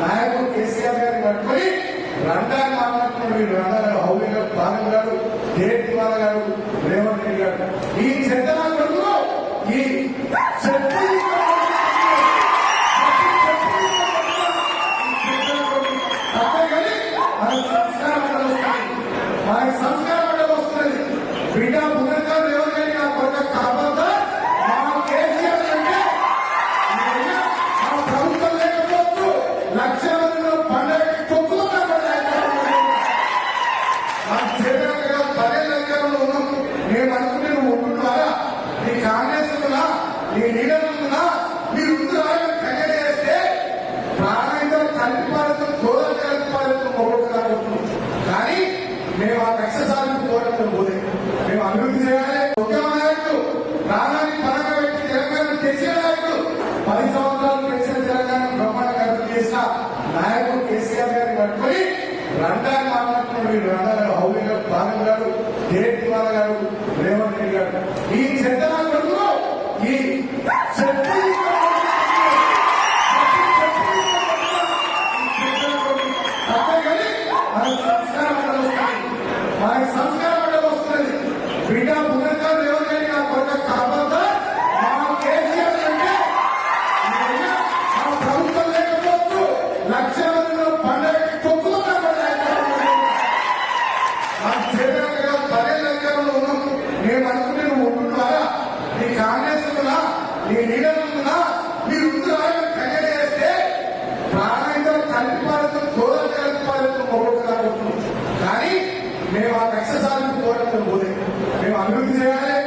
నాయకుడు కేసీఆర్ గారిని పట్టుకొని రండాన్ని మాట్లాడుతున్నాడు వీడు రండాలు హౌలీ గారు బాను గారు గారు రేవంత్ రెడ్డి గారు. ఈ చెత్త ఈ చెత్త మేము ఆ కక్ష సాధింపు పోతే మేము అభివృద్ధి చేయాలి ఉద్యమ నాయకుడు ప్రాణాన్ని పరంగా పెట్టి తెలంగాణ తెచ్చిన పది సంవత్సరాలు తెచ్చిన తెలంగాణ బ్రహ్మాండంగా అభివృద్ధి చేసిన నాయకుడు కేసీఆర్ గారిని పట్టుకొని రంగాన్ని మాట్లాడుతున్న మీరు రంగారావు గారు గారు గారు రేవంత్ రెడ్డి గారు. ఈ చెత్త ఈ చెత్త మనకి సంస్కారం అంటే వస్తుంది. బిడ్డ ఆ జగన్ గారు పదే దగ్గరలో ఉన్నప్పుడు మేము అనుకునే